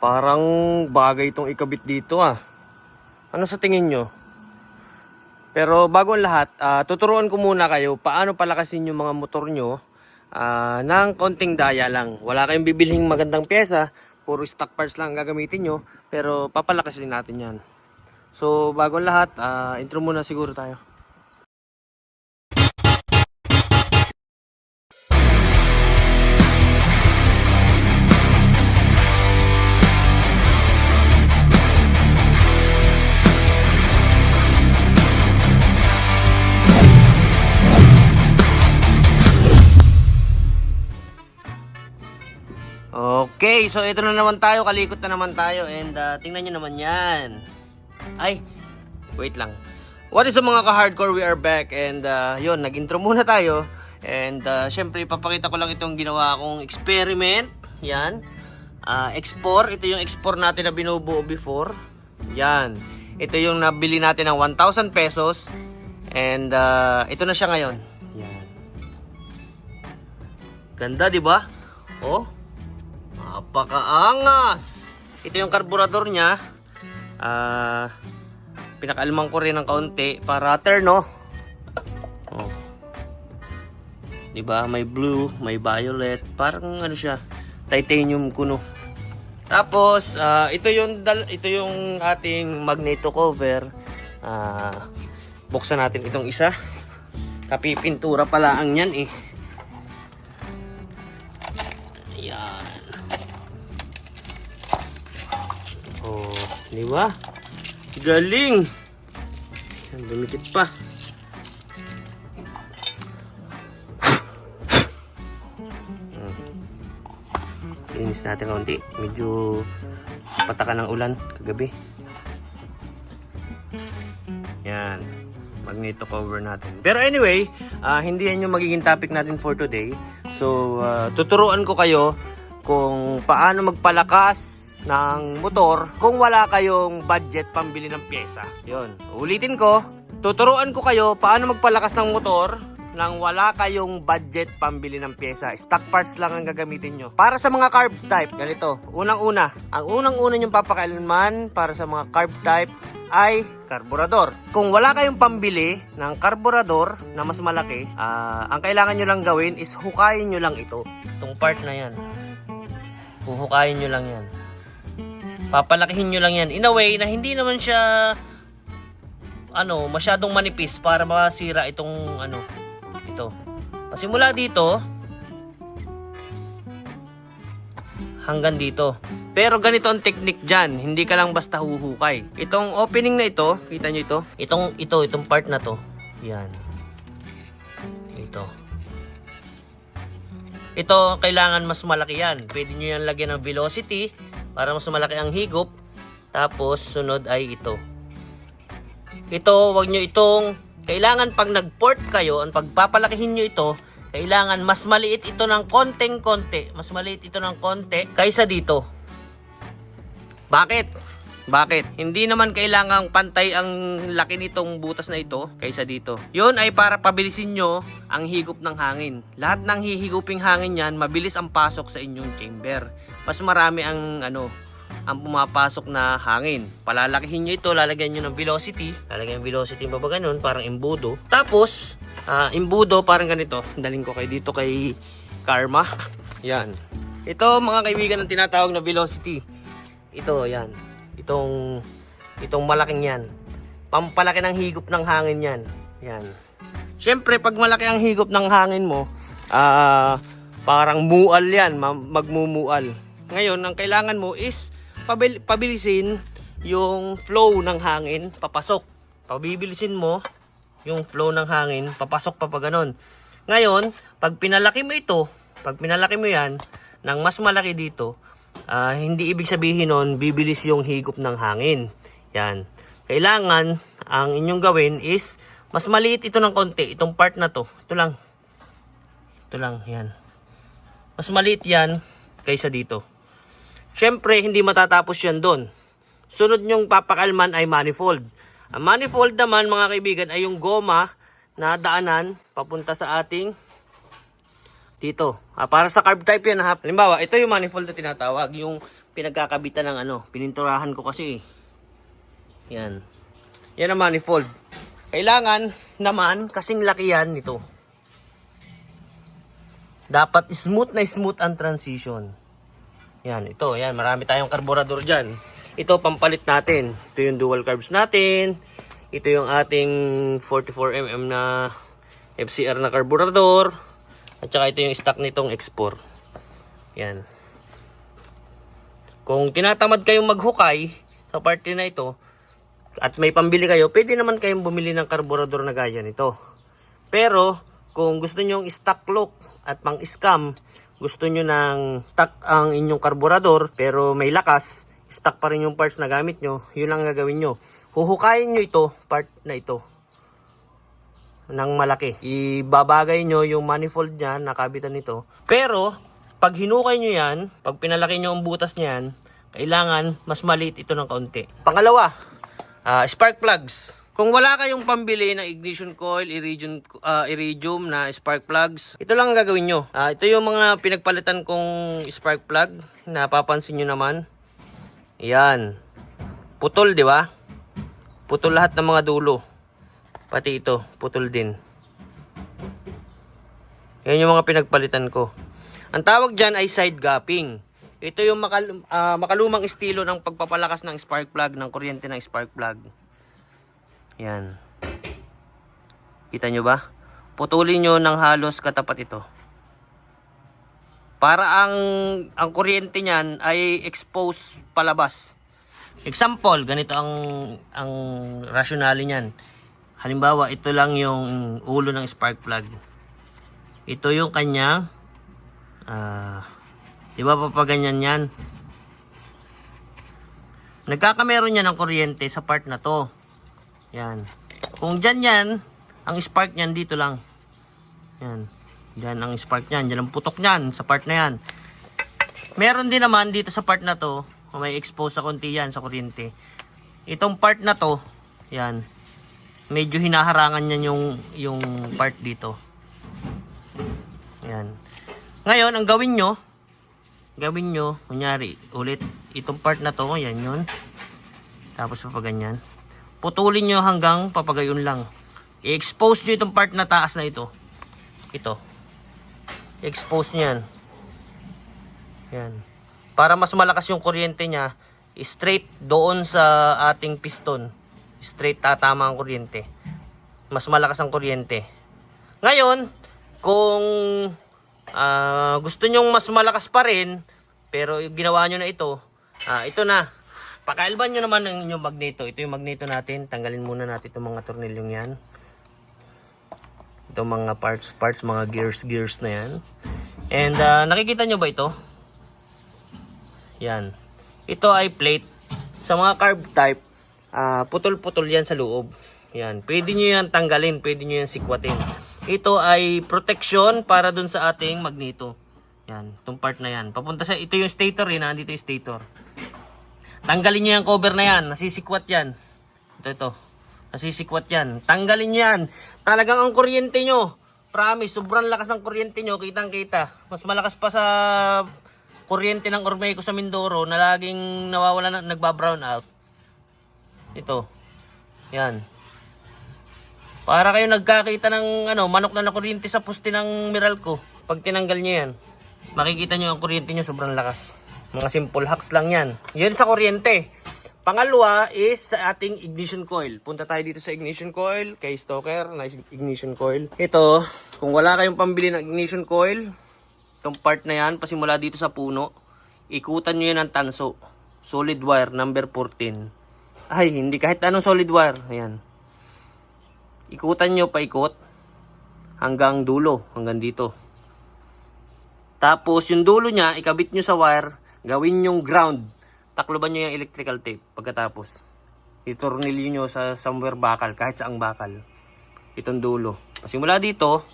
Parang bagay itong ikabit dito ah. Ano sa tingin nyo? Pero bago ang lahat, ah, tuturuan ko muna kayo paano palakasin yung mga motor nyo ah, ng konting daya lang. Wala kayong bibilhing magandang pyesa, puro stock parts lang ang gagamitin nyo, pero papalakasin natin yan. So bago ang lahat, ah, intro muna siguro tayo. Okay, so ito na naman tayo, kalikot na naman tayo and ah, tingnan nyo naman yan. Ay, wait lang. What is up mga ka-hardcore, we are back and uh, yun, nag-intro muna tayo. And uh, syempre, ipapakita ko lang itong ginawa kong experiment. Yan. Ah, export, ito yung export natin na binubuo before. Yan. Ito yung nabili natin ng 1,000 pesos. And uh, ito na siya ngayon. Yan. Ganda, di ba? Oh, Napakaangas! Ito yung karburador niya. Ah, pinakalmang ko rin ng kaunti para terno. Oh. 'Di ba? May blue, may violet, parang ano siya, titanium kuno. Tapos, ah, ito yung dal ito yung ating magneto cover. Ah, buksan natin itong isa. Kapipintura pala ang yan eh. Ayan. Oh, di ba? Galing! Yan, dumikit pa. Linis natin kaunti. Medyo patakan ng ulan kagabi. Yan. Magneto cover natin. Pero anyway, ah, hindi yan yung magiging topic natin for today. So, ah, tuturuan ko kayo kung paano magpalakas ng motor kung wala kayong budget pambili ng pyesa. Yun. Ulitin ko, tuturuan ko kayo paano magpalakas ng motor nang wala kayong budget pambili ng pyesa. Stock parts lang ang gagamitin nyo. Para sa mga carb type, ganito. Unang-una, ang unang-una nyong papakailanman para sa mga carb type ay karburador. Kung wala kayong pambili ng karburador na mas malaki, ah, ang kailangan nyo lang gawin is hukayin nyo lang ito. Itong part na yan. Huhukayin nyo lang yan. Papalakihin nyo lang yan. In a way na hindi naman siya ano, masyadong manipis para masira itong ano, ito. Pasimula dito hanggang dito. Pero ganito ang technique dyan. Hindi ka lang basta huhukay. Itong opening na ito, kita nyo ito? Itong, ito, itong part na to. Yan. Ito. Ito, kailangan mas malaki yan. Pwede nyo yan lagyan ng velocity para mas malaki ang higop. Tapos, sunod ay ito. Ito, wag nyo itong, kailangan pag nag-port kayo, ang pagpapalakihin nyo ito, kailangan mas maliit ito ng konteng konti. Mas maliit ito ng konti kaysa dito. Bakit? Bakit? Hindi naman kailangang pantay ang laki nitong butas na ito kaysa dito. Yun ay para pabilisin nyo ang higop ng hangin. Lahat ng hihiguping hangin yan, mabilis ang pasok sa inyong chamber. Mas marami ang ano, ang pumapasok na hangin. Palalakihin nyo ito, lalagyan nyo ng velocity. Lalagyan ng velocity baba ganun, parang imbudo. Tapos, ah, imbudo parang ganito. Daling ko kay dito kay Karma. Yan. Ito mga kaibigan ang tinatawag na velocity. Ito, yan. Itong, itong malaking yan. Pampalaki ng higop ng hangin yan. Yan. Siyempre, pag malaki ang higop ng hangin mo, ah, parang mual yan, ma- magmumual. Ngayon, ang kailangan mo is pabil- pabilisin yung flow ng hangin papasok. Pabibilisin mo yung flow ng hangin papasok pa pa ganun. Ngayon, pag pinalaki mo ito, pag pinalaki mo yan ng mas malaki dito, ah, hindi ibig sabihin nun bibilis yung higop ng hangin. Yan. Kailangan, ang inyong gawin is mas maliit ito ng konti, itong part na to. Ito lang. Ito lang, yan. Mas maliit yan kaysa dito. Siyempre, hindi matatapos yan doon. Sunod nyong papakalman ay manifold. Ang manifold naman, mga kaibigan, ay yung goma na daanan papunta sa ating dito. Ah, para sa carb type yan ha. Halimbawa, ito yung manifold na tinatawag. Yung pinagkakabitan ng ano, pininturahan ko kasi. eh. Yan. Yan ang manifold. Kailangan naman kasing laki yan nito. Dapat smooth na smooth ang transition. Yan, ito, yan, marami tayong karburador dyan. Ito, pampalit natin. Ito yung dual carbs natin. Ito yung ating 44mm na FCR na karburador. At saka ito yung stock nitong X4. Yan. Kung tinatamad kayong maghukay sa party na ito, at may pambili kayo, pwede naman kayong bumili ng karburador na gaya nito. Pero, kung gusto nyo yung stock look at pang scam, gusto nyo ng stock ang inyong karburador, pero may lakas, stock pa rin yung parts na gamit nyo, yun lang ang gagawin nyo. Huhukayin nyo ito, part na ito, ng malaki. Ibabagay nyo yung manifold niya, nakabitan nito. Pero, pag hinukay nyo yan, pag pinalaki nyo ang butas niyan, kailangan mas maliit ito ng kaunti. Pangalawa, ah, spark plugs. Kung wala kayong pambili ng ignition coil, iridium, ah, iridium na spark plugs, ito lang ang gagawin nyo. Ah, ito yung mga pinagpalitan kong spark plug, napapansin nyo naman. Yan. Putol, di ba? Putol lahat ng mga dulo. Pati ito, putol din. Yan yung mga pinagpalitan ko. Ang tawag dyan ay side gapping. Ito yung makal- ah, makalumang estilo ng pagpapalakas ng spark plug, ng kuryente ng spark plug. Yan. Kita nyo ba? Putulin nyo ng halos katapat ito. Para ang ang kuryente niyan ay expose palabas. Example, ganito ang ang rationale niyan. Halimbawa, ito lang yung ulo ng spark plug. Ito yung kanyang ah Di ba papaganyan yan? Nagkakameron yan ng kuryente sa part na to. Yan. Kung dyan yan, ang spark niyan dito lang. Yan. Dyan ang spark niyan. Dyan ang putok niyan sa part na yan. Meron din naman dito sa part na to, may expose sa konti yan sa kuryente. Itong part na to, yan. Medyo hinaharangan niyan yung, yung part dito. Yan. Ngayon, ang gawin nyo, gawin nyo, kunyari, ulit, itong part na to, yan yun. Tapos papaganyan. Putulin nyo hanggang papagayon lang. I-expose nyo itong part na taas na ito. Ito. I-expose nyo yan. Yan. Para mas malakas yung kuryente niya, straight doon sa ating piston. Straight tatama ang kuryente. Mas malakas ang kuryente. Ngayon, kung ah, gusto nyong mas malakas pa rin, pero ginawa nyo na ito, ah, ito na. Pakailban nyo naman ang inyong magneto. Ito yung magneto natin. Tanggalin muna natin itong mga tornilyong yan. Itong mga parts, parts, mga gears, gears na yan. And ah, nakikita nyo ba ito? Yan. Ito ay plate. Sa mga carb type, ah, putol-putol yan sa loob. Yan. Pwede nyo yan tanggalin. Pwede nyo yan sikwatin. Ito ay protection para dun sa ating magneto. Yan. Itong part na yan. Papunta sa, ito yung stator eh. Nandito yung stator. Tanggalin nyo yung cover na yan. Nasisikwat yan. Ito, ito. Nasisikwat yan. Tanggalin nyo yan. Talagang ang kuryente nyo. Promise, sobrang lakas ng kuryente nyo. Kitang kita. Mas malakas pa sa kuryente ng Ormeco sa Mindoro na laging nawawala na, nagbabrown out. Ito. Yan. Para kayo nagkakita ng ano, manok na nakuryente sa puste ng Meralco. Pag tinanggal nyo yan, makikita nyo ang kuryente nyo sobrang lakas. Mga simple hacks lang yan. Yan sa kuryente. Pangalawa is sa ating ignition coil. Punta tayo dito sa ignition coil, kay Stoker, na ignition coil. Ito, kung wala kayong pambili ng ignition coil, itong part na yan, pasimula dito sa puno, ikutan nyo yan ng tanso. Solid wire, number 14. Ay, hindi kahit anong solid wire. Ayan. Ikutan nyo paikot hanggang dulo, hanggang dito. Tapos yung dulo niya, ikabit nyo sa wire, gawin yung ground. Takloban nyo yung electrical tape pagkatapos. Itornilyo nyo sa somewhere bakal, kahit saang bakal. Itong dulo. Simula dito,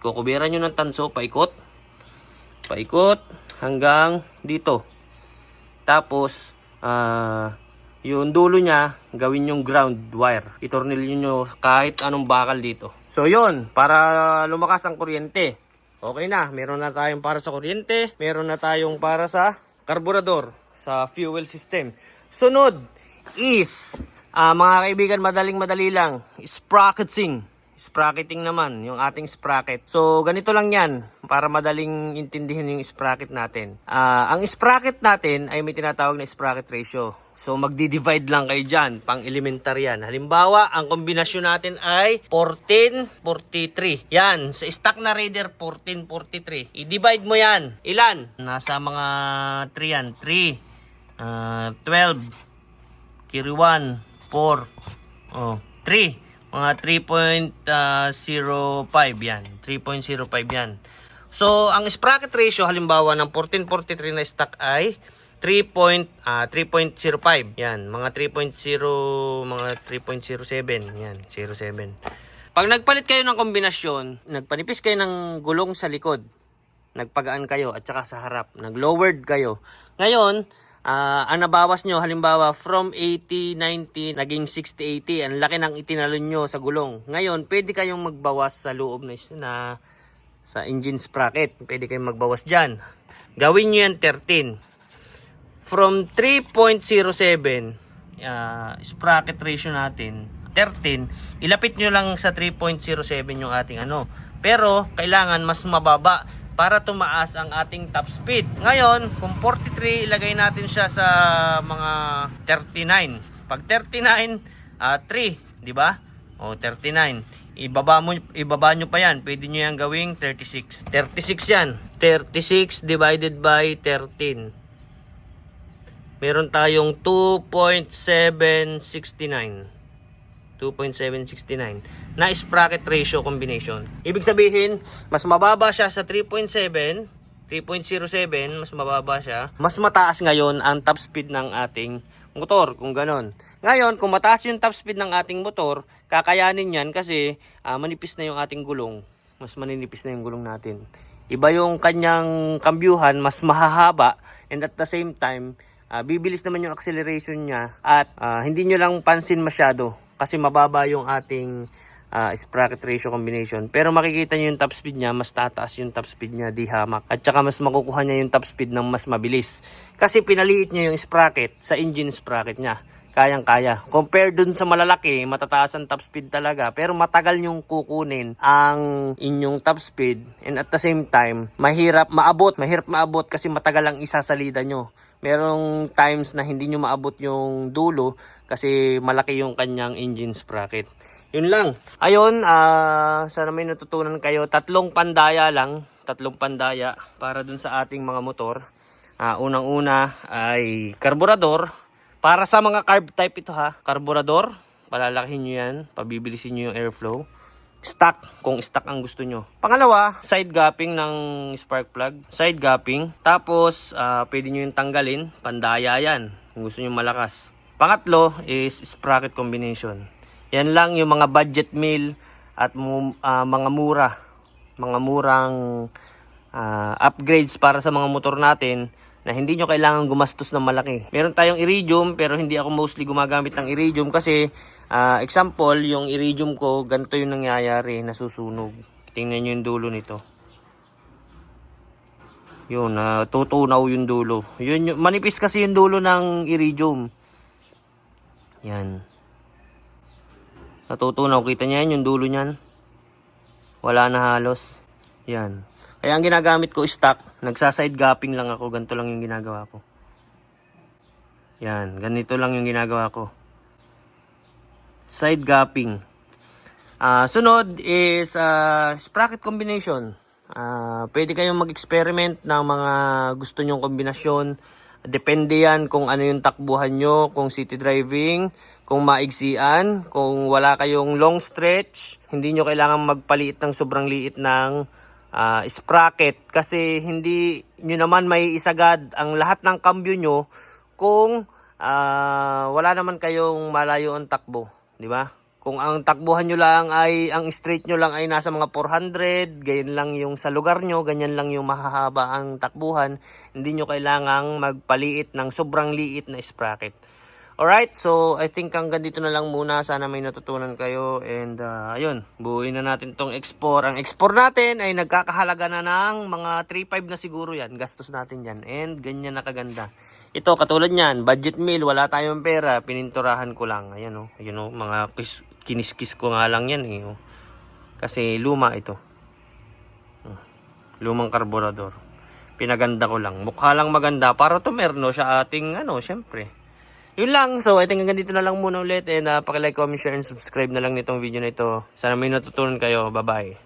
kukubiran nyo ng tanso, paikot. Paikot hanggang dito. Tapos, ah, yung dulo niya, gawin yung ground wire. Itornilyo nyo kahit anong bakal dito. So yun, para lumakas ang kuryente. Okay na, meron na tayong para sa kuryente, meron na tayong para sa karburador. sa fuel system. Sunod is, ah, mga kaibigan, madaling madali lang, sprocketing. Sprocketing naman, yung ating sprocket. So, ganito lang yan, para madaling intindihin yung sprocket natin. Ah, ang sprocket natin ay may tinatawag na sprocket ratio. So, magdi-divide lang kayo dyan, pang elementary yan. Halimbawa, ang kombinasyon natin ay 1443. Yan, sa stock na Raider, 1443. I-divide mo yan. Ilan? Nasa mga 3 yan. 3, ah, 12, Kiri 1, 4, oh, 3. Mga 3.05 yan. 3.05 yan. So, ang sprocket ratio halimbawa ng 1443 na stock ay 3. point, ah, 3.05. Yan, mga 3.0, mga 3.07. Yan, 07. Pag nagpalit kayo ng kombinasyon, nagpanipis kayo ng gulong sa likod, nagpagaan kayo at saka sa harap, nag-lowered kayo. Ngayon, ah, ang nabawas nyo, halimbawa, from 80-90, naging 60-80, ang laki ng itinalon nyo sa gulong. Ngayon, pwede kayong magbawas sa loob na, na sa engine sprocket. Pwede kayong magbawas dyan. Gawin nyo yan 13. From 3.07, ah, sprocket ratio natin, 13, ilapit nyo lang sa 3.07 yung ating ano. Pero, kailangan mas mababa para tumaas ang ating top speed. Ngayon, kung 43, ilagay natin siya sa mga 39. Pag 39, ah 3, di ba? O 39. Ibaba mo ibaba nyo pa yan. Pwede nyo yan gawing 36. 36 yan. 36 divided by 13. Meron tayong 2.769. 2.769 na sprocket ratio combination. Ibig sabihin, mas mababa siya sa 3.7, 3.07, mas mababa siya. Mas mataas ngayon ang top speed ng ating motor, kung ganon. Ngayon, kung mataas yung top speed ng ating motor, kakayanin yan kasi ah, manipis na yung ating gulong. Mas maninipis na yung gulong natin. Iba yung kanyang kambyuhan, mas mahahaba, and at the same time, ah, bibilis naman yung acceleration niya at ah, hindi nyo lang pansin masyado kasi mababa yung ating ah, sprocket ratio combination. Pero makikita nyo yung top speed niya, mas tataas yung top speed niya di hamak. At saka mas makukuha niya yung top speed ng mas mabilis. Kasi pinaliit niya yung sprocket sa engine sprocket niya. Kayang-kaya. Compare dun sa malalaki, matataas ang top speed talaga. Pero matagal yung kukunin ang inyong top speed. And at the same time, mahirap maabot. Mahirap maabot kasi matagal ang isasalida nyo. Merong times na hindi nyo maabot yung dulo kasi malaki yung kanyang engine sprocket. Yun lang. Ayun, ah sana may natutunan kayo. Tatlong pandaya lang. Tatlong pandaya para dun sa ating mga motor. Ah, unang-una ay karburador. Para sa mga carb type ito ha. Karburador, palalakihin nyo yan. Pabibilisin nyo yung airflow. Stock, kung stock ang gusto nyo. Pangalawa, side gapping ng spark plug. Side gapping. Tapos, ah, pwede nyo yung tanggalin. Pandaya yan. Kung gusto nyo malakas. Pangatlo is sprocket combination. Yan lang yung mga budget meal at ah, mga mura. Mga murang ah, upgrades para sa mga motor natin na hindi nyo kailangan gumastos ng malaki. Meron tayong iridium pero hindi ako mostly gumagamit ng iridium kasi ah, example, yung iridium ko, ganito yung nangyayari, nasusunog. Tingnan nyo yung dulo nito. Yun, natutunaw yung dulo. Yun, yung, manipis kasi yung dulo ng iridium. Yan. Natutunaw. Kita niya yan, yung dulo niyan. Wala na halos. Yan. Kaya ang ginagamit ko stock, nagsa-side gapping lang ako. Ganito lang yung ginagawa ko. Yan. Ganito lang yung ginagawa ko. Side gapping. Ah, sunod is ah, sprocket combination. Ah, pwede kayong mag-experiment ng mga gusto nyong kombinasyon. Depende yan kung ano yung takbuhan nyo, kung city driving, kung maigsian, kung wala kayong long stretch, hindi nyo kailangan magpaliit ng sobrang liit ng ah, sprocket kasi hindi nyo naman may isagad ang lahat ng kambyo nyo kung ah, wala naman kayong malayo ang takbo, di ba? Kung ang takbuhan nyo lang ay, ang straight nyo lang ay nasa mga 400, ganyan lang yung sa lugar nyo, ganyan lang yung mahahaba ang takbuhan, hindi nyo kailangang magpaliit ng sobrang liit na sprocket. Alright, so I think hanggang dito na lang muna. Sana may natutunan kayo. And uh, ayun, buuin na natin tong export. Ang export natin ay nagkakahalaga na ng mga 3.5 na siguro yan. Gastos natin yan. And ganyan na kaganda. Ito, katulad niyan, budget meal, wala tayong pera, pininturahan ko lang. Ayan oh, yun oh, mga kis, kiniskis ko nga lang yan eh. Oh. Kasi luma ito. Hmm. Lumang karburador. Pinaganda ko lang. Mukha lang maganda para tumerno sa ating ano, syempre. Yun lang. So, I think hanggang dito na lang muna ulit. And uh, pakilike, comment, share, and subscribe na lang nitong video na ito. Sana may natutunan kayo. Bye-bye.